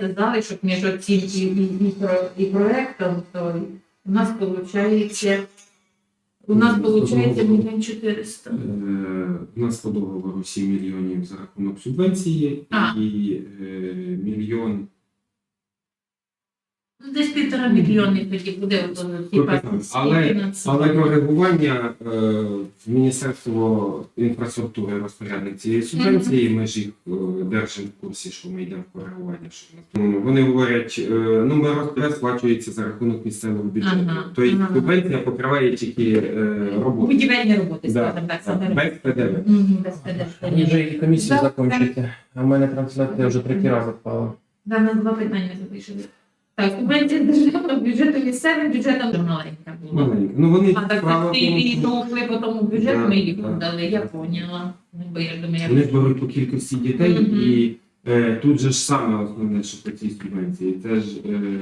залишок між оцим і, і, і, про- і проектом, то у нас виходить, у нас виходить мільйон чотириста. Е, У нас по договору 7 мільйонів за рахунок субвенції А. і е, мільйон Ну, Десь півтора мільйони тоді буде ото, типа, Але- фінансування. Але коригування е, Міністерство інфраструктури розпорядник цієї субвенції, ми ж їх е, держимо в курсі, що ми йдемо в коригування. Що. Ну, Вони говорять, е, ну ми розпоряд сплачується за рахунок місцевого бюджету. Ага, Тобто ага. субвенція покриває тільки е, роботу. Будівельні роботи, Да, скажімо так, саме. без ПДВ. Мгм, без Мені вже і комісію Да, закончити, а в мене трансляція вже третій раз відпала. Да, на два питання залишили. Так, субвенція державного бюджету місцевим бюджетом дуже маленька була. Ну вони А так справа в ці тому, і що дошли по тому бюджету, ми їх да. дали, я поняла. Ну, бо я думаю, Вони як... беруть по кількості дітей, Мгм. і е, тут же ж саме основне, що по цій субвенції, це ж е,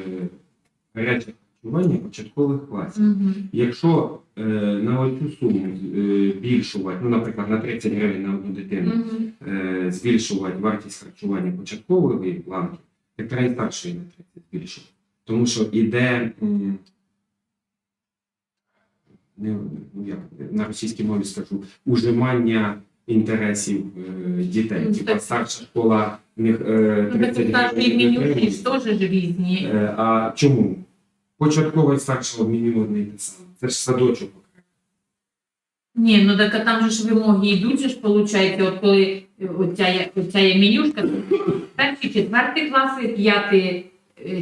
гаряче харчування початкових класів. Мгм. Якщо е, на оцю суму е, збільшувати, ну, наприклад, на 30 гривень на одну дитину, Мгм. е, збільшувати вартість харчування початкової ланки, так треба і старшої на 30 збільшувати. Тому що іде не, ну, як, на російській мові скажу, ужимання інтересів е, дітей. Ну, Типа старша школа в них е, Ну, 30 гривень. теж різні. Е, А чому? Початковий старшого меню одне те саме. Це ж садочок. Ні, ну так а там же ж вимоги йдуть, же ж виходить, от коли е, оця, є- оця є менюшка, то перші, четверті класи, п'яті, е,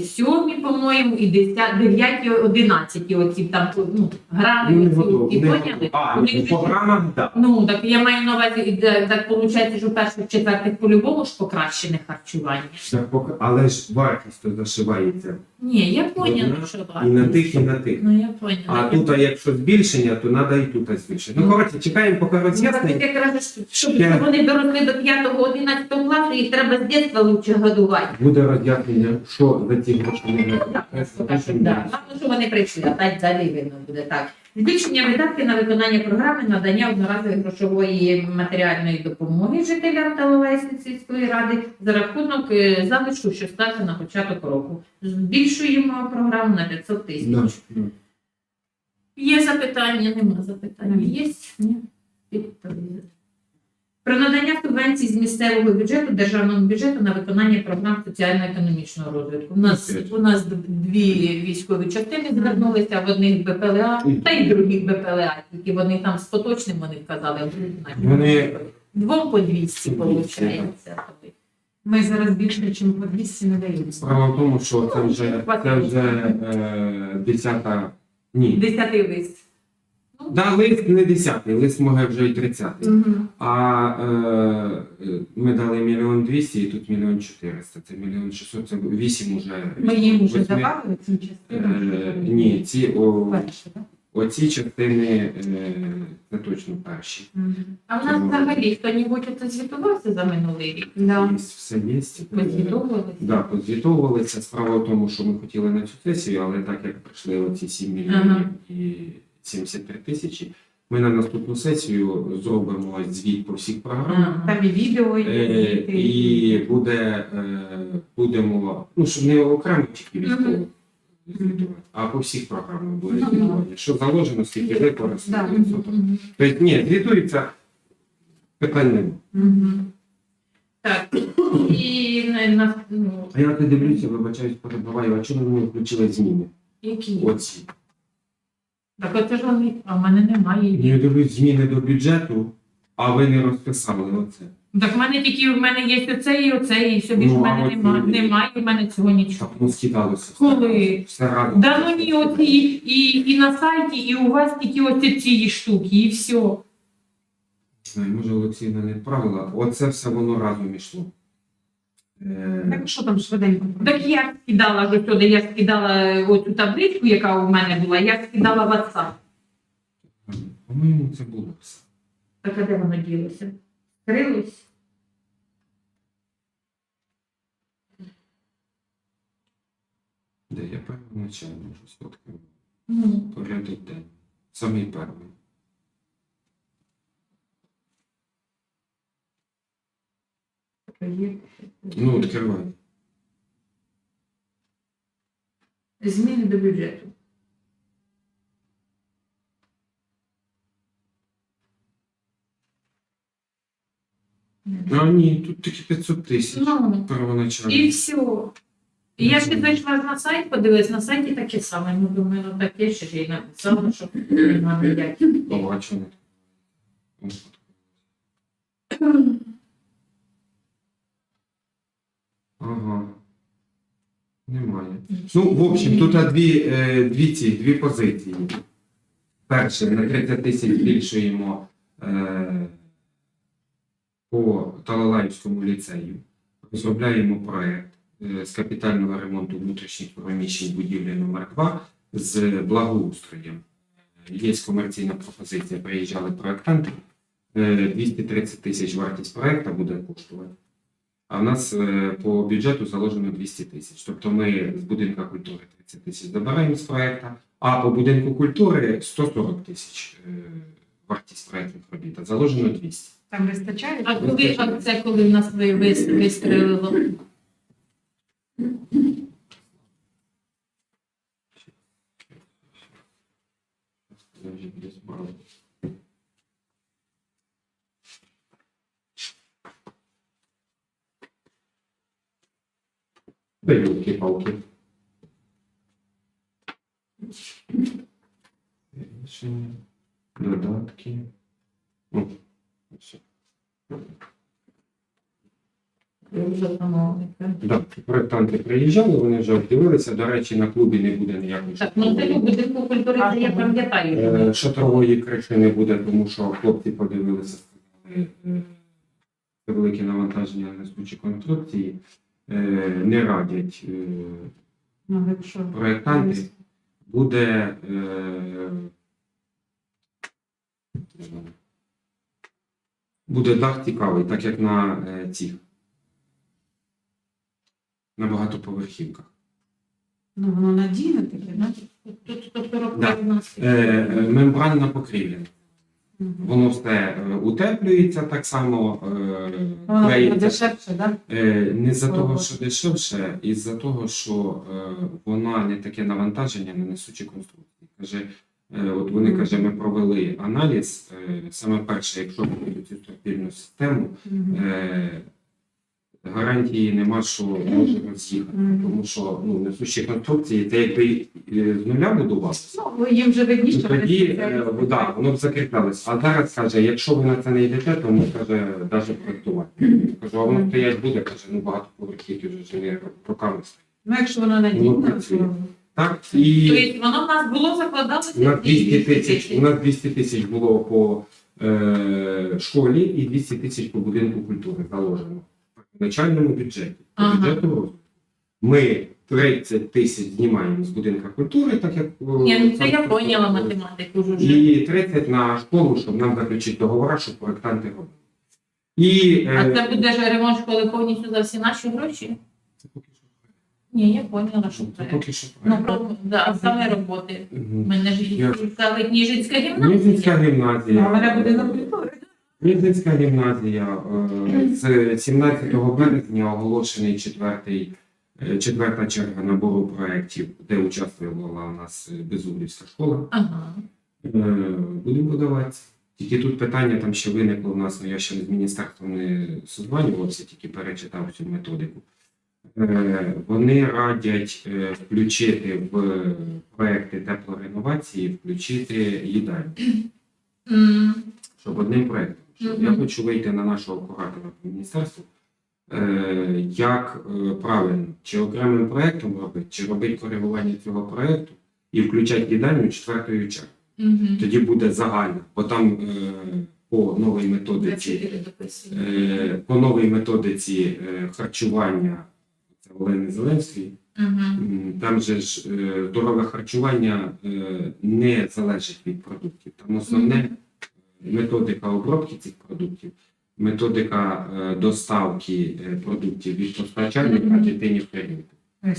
сьомі, по-моєму, і деся- дев'яті, одинадцяті, оці там ну, грали, Ну, не оці, оці, поняли? А, У них ну, же- по програмах, так. Ну, так я маю на увазі, і де- так виходить, що перших, четвертих по-любому ж покращене харчування. Так, поки- Але ж вартість то зашивається Ні, я поняла, Одна що і на тих, і на тих. Ну, я поняла. А тут, а якщо збільшення, то треба і тут збільшення. Ну, коротше, чекаємо, поки Ну, так роз'яснення. ти кажеш, щоб Ще. вони доросли до 5-11 класу, їх треба з дитинства лучше годувати. Буде роз'яснення, що за ці гроші не Так, так, що вони прийшли, а так далі видно буде так. Збільшення видатків на виконання програми надання одноразової грошової матеріальної допомоги жителям Талалайської сільської ради за рахунок е, залишку, що стався на початок року. Збільшуємо програму на 500 тисяч. Є запитання? Нема запитань. Є? Ні. Відповідь. Про надання субвенцій з місцевого бюджету державному бюджету на виконання програм соціально-економічного розвитку. У нас у нас дві військові частини звернулися в одних БПЛА, та й других БПЛА, тільки вони там з поточним вони вказали. Вони- двом по 200 виходить. Ми зараз більше, ніж по 200 не даємо. Справа в тому, що це вже, це вже е, десята. Ні. Десятий лист. Да, лист не десятий, лист може вже і тридцятий. Мгм. А е, ми дали мільйон двісті, і тут мільйон чотириста. Це мільйон шістсот, це вісім уже. Ми їм вже восьми. давали цим частинам. Е, ні, ці о, Перше, так? оці частини е, це точно перші. А в нас взагалі хто-небудь оце звітувався за минулий рік? Да. Все є. Позвітовувалися? Да, позвітовувалися. Справа в тому, що ми хотіли на цю сесію, але так як прийшли оці 7 мільйонів Ага. і 73 тисячі, ми на наступну сесію зробимо звіт по всіх програмах. Там і відео, і, Е, і, І буде, е, будемо, ну, щоб не окремо тільки військово а по всіх програмах буде Ну, звітування. Що заложено, скільки використано. Тобто, ні, звітується питань немає. Так, і на, ну, А я дивлюся, вибачаюсь, перебуваю, а чому не включили зміни? які? Оці. Так оце ж вони, а в мене немає. Я дивлюсь зміни до бюджету, а ви не розписали оце. Так в мене тільки в мене є оце і оце, і все більше Ну, в а мене от немає, і- немає в мене цього нічого. Так, ну скидалося. Коли? Все разом. Да ну ні, оці і, і, і на сайті, і у вас тільки оці ці штуки, і все. Не знаю, може Олексійна не відправила. Оце все воно разом ішло. Е, Так що там швиденько? Так я скидала до сюди, я скидала оцю табличку, яка у мене була, я скидала в WhatsApp. По-моєму, це було все. Так а де воно ділося? Скрилось? Де я первоначально можу сфоткаю. Ну, Порядок день. Самий перший. Ну, відкривай. Зміни до бюджету. А ні, тут тільки 500 тисяч Ну, первоначально. і все. І я ж зайшла на сайт, подивилась, на сайті таке саме. Ну, думаю, ну таке ще ж і написала, що нема ніяких. Побачено. Ага. Немає. Ну, в общем, тут дві, е, дві ці, дві позиції. Перше, на 30 тисяч збільшуємо е, по Талалаївському ліцею. Розробляємо проект е, з капітального ремонту внутрішніх приміщень будівлі номер 2 з благоустроєм. Є комерційна пропозиція, приїжджали проектанти. Е, 230 тисяч вартість проекту буде коштувати. А в нас е, по бюджету заложено 200 тисяч. Тобто ми з будинку культури 30 тисяч забираємо з проекту, а по будинку культури 140 тисяч е, вартість проектних робіт. А заложено 200. Там вистачає? А коли а це коли в нас ви- вис- вистрелило? Я десь брав. Та палки Рішення, додатки. Ну, все. Да, проектанти приїжджали, вони вже обдивилися. До речі, на клубі не буде ніякої Так, ну це у будинку культури, це я пам'ятаю. Е, Шатрової криші не буде, тому що хлопці подивилися, е, це велике навантаження на несучі конструкції. Е, Не радять е, Ну, проєктанти. Буде е, буде дах цікавий, так як на цих на багатоповерхівках. Ну, воно надійне таке, да? Тут 140 Да. у нас. Мембранна покрівля. Воно все е, утеплюється так само. е, Воно дешевше, да? Е, Не за того, що дешевше, і за того, що вона не таке навантаження на несучі конструкції. Каже, от вони Мгм. каже, ми провели аналіз. Саме перше, якщо будуть цю структурну систему, Мгм. е, гарантії нема, що може роз'їхати. Мгм. Тому що ну, несучі конструкції, це якби е, з нуля будувався. Ну, їм вже видніше. Ну, Тоді е, да, воно б закріплялось. А зараз каже, якщо ви на це не йдете, то ми каже, навіть проектувати. Кажу, а воно стоять буде, каже, ну багато поверхів вже не роками стоїть. Ну, якщо воно Воно надійне, працює. то... Так, і Тобто воно в нас було закладалося у нас 200 200 тисяч, у нас 200 тисяч було по е, школі і 200 тисяч по будинку культури заложено в начальному бюджеті. По Ага. бюджету розвитку. Ми 30 тисяч знімаємо з будинку культури, так як е, Ні, ну це я поняла математику вже. і 30 на школу, щоб нам заключити договори, щоб проєктанти робили. І А е, це буде ж ремонт школи повністю за всі наші гроші? це поки що Ні, я поняла, що це це. поки що Ну, про, да, а саме роботи. У Мгм. мене ж Я- цікавить Ніжинська Ніжинська гімназія. гімназія. А в мене буде на культури. Ніжинська гімназія е, з 17 березня оголошений четвертий, е, четверта черга набору проєктів, де участвувала у нас е, Безуглівська школа. Ага. Е, Будемо подаватися. Тільки тут питання там ще виникло в нас, ну я ще з міністерством не созванювався, тільки перечитав цю методику. Е, Вони радять е, включити в проекти теплореновації, включити їдальню, щоб одним проектом. Щоб Мгм. Я хочу вийти на нашого куратора по міністерству. е, Як е, правильно, чи окремим проектом робити, чи робити коригування цього проекту і включати їдальню четвертою чергою. мгм. Тоді буде загально, бо там е, по новій методиці, е, по новій методиці е, харчування це Олени Зеленської. М, Там же ж е, здорове харчування е, не залежить від продуктів. Там основне е, методика обробки цих продуктів, методика е, доставки е, продуктів від постачальника дитині в період.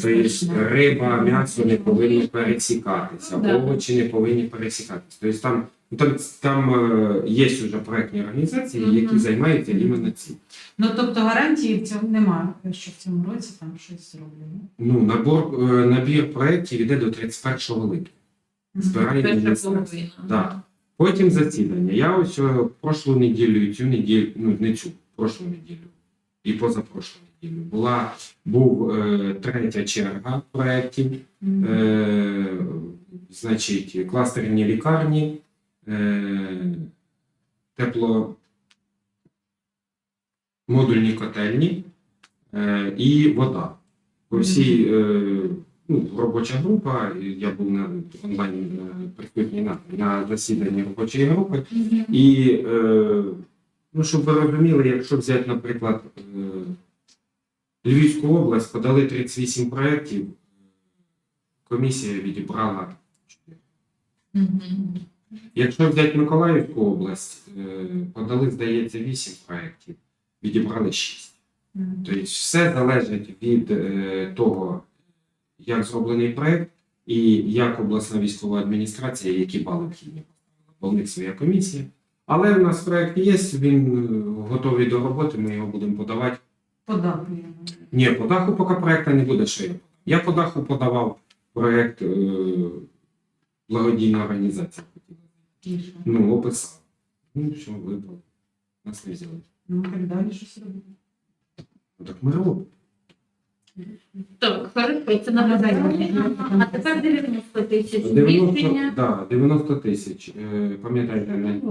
Тобто риба, м'ясо не повинно пересікатися, овочі не повинні пересікатися. Тобто там Там, там е, є вже проектні організації, які займаються іменно цим. Ну тобто гарантії в цьому немає, що в цьому році там щось зроблено. Ну, набор, набір проєктів йде до 31 липня. Перша міністерство. Так. Потім засідання. Я ось е, прошлу неділю і цю неділю, ну не цю, прошлу неділю і позапрошлу неділю була був е, третя черга проєктів. Мгм. Е, значить, кластерні лікарні, е, тепло модульні котельні е, і вода. По всій е, ну, робоча група, і я був на онлайн присутній на, на засіданні робочої групи. І е, ну, щоб ви розуміли, якщо взяти, наприклад, е, Львівську область, подали 38 проєктів, комісія відібрала 4. Мгм. Якщо взяти Миколаївську область, е, подали, здається, 8 проєктів, відібрали 6. Мгм. Тобто все залежить від е, того, як зроблений проєкт і як обласна військова адміністрація, які бали вхідні. Бо в них своя комісія. Але в нас проєкт є, він е, готовий до роботи, ми його будемо подавати. Подати. Ні, по даху поки проєкту не буде, що я. По даху подавав проєкт е, благодійна організація. Тише. Ну, описав. Ну, все, вибрав. Нас не взяли. Ну так далі щось робити. Ну, так ми робимо. Так, хорошо, це на питання. А тепер 90 тисяч 90, збільшення. да, 90 тисяч. Е, Пам'ятаєте, не-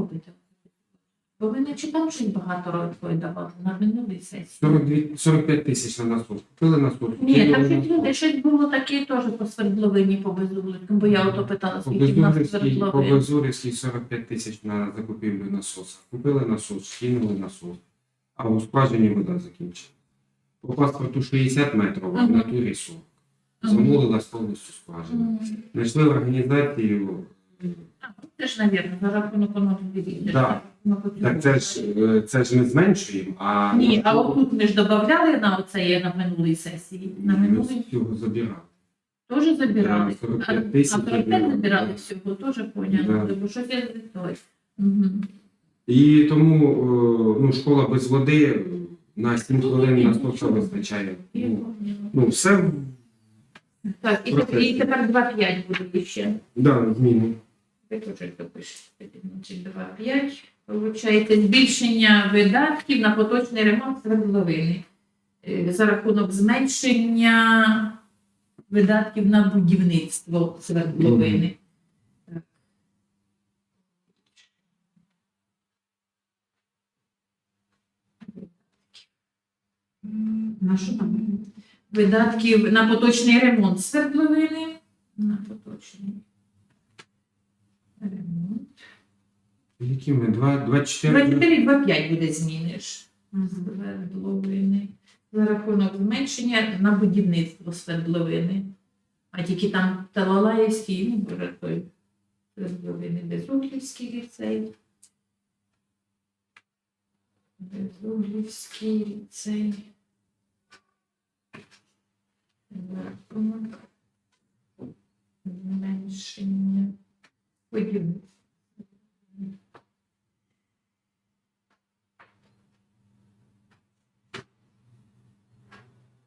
Бо ви не читали, що багато років давали на минулій сесії. 42, 45 тисяч на насос. Купили насос. Ні, купили там щось люди, щось було таке теж по Свердловині, по Безуглицькому, бо я ото питала, По скільки в нас Безурівській, по Свердловин. Безурівській 45 тисяч на закупівлю насоса. Купили насос, скинули насос. А у скважині вода закінчила. По паспорту 60 метрів, а в Мгм. натурі 40. Мгм. Замовилась повністю скважина. М. Знайшли організацію. А, ну, Це ж, мабуть, за рахунок відвідує. Да. Так це ж, е, це ж ми зменшуємо, а Ні, а отут ми ж додавали на оце на минулій сесії. На минулій з цього забирали. теж забирали. Да, 45 А тисяч а 45 забирали. всього, теж поняли, Да. бо щось я не той. І тому е, ну, школа без води на 7 хвилин насоса вистачає. Ну, ну все Так, і, тепер- і тепер 2,5 буде ще. да, зміни. Ви теж допишете. Значить, 2,5. Получається збільшення видатків на поточний ремонт свердловини. Е, За рахунок зменшення видатків на будівництво свердловини. На що там? Видатків на поточний ремонт свердловини. На поточний ремонт. Які ми? Два- 24? 24-2,5 буде зміни ж. Свердловини. За рахунок зменшення на будівництво свердловини. А тільки там Талалаївський, ну, боже, той свердловини, Безуглівський ліцей. Безуглівський ліцей. За зменшення будівництва.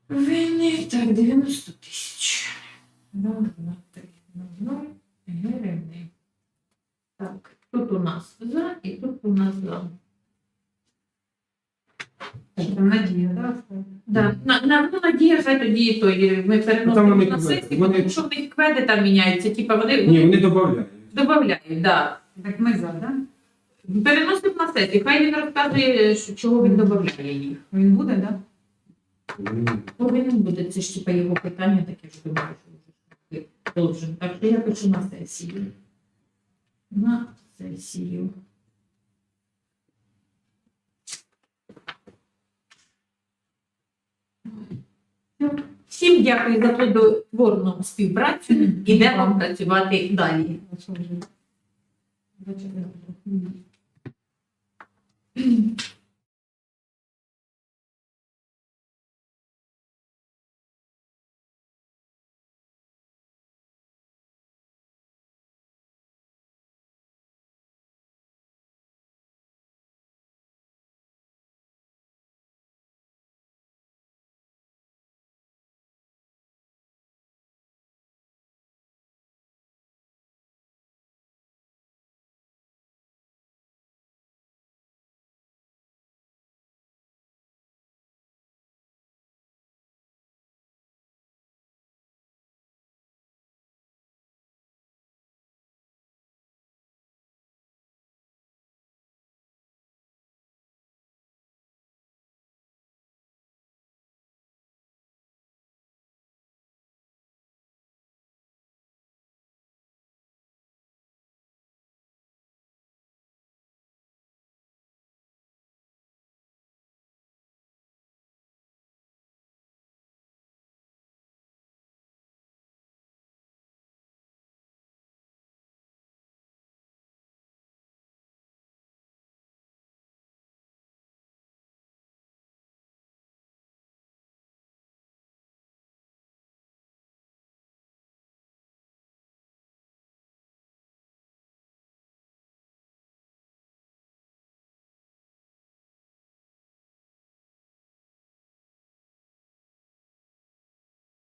Вини, так, 90 тисяч. Ну, два, три, ну, ноль, гривни. Так, тут у нас за і тут у нас за. Так, там Надія, так? Да. На, на, ну, надія, хай тоді той, ми переносимо вони- на сесію, вони- тому що в них кведи там міняються, типа вони, Ні, вони додають. додають, да. Так ми за, так? Переносимо на сесію, хай він розказує, що- чого він додає їх. Він буде, так? Повинен буде, це ж типа його питання таке, що думаю, що вже должен. Так що я пишу на сесію. На сесію. Всім дякую за плодотворну співпрацю. Ідемо працювати далі. Вже? Бачите,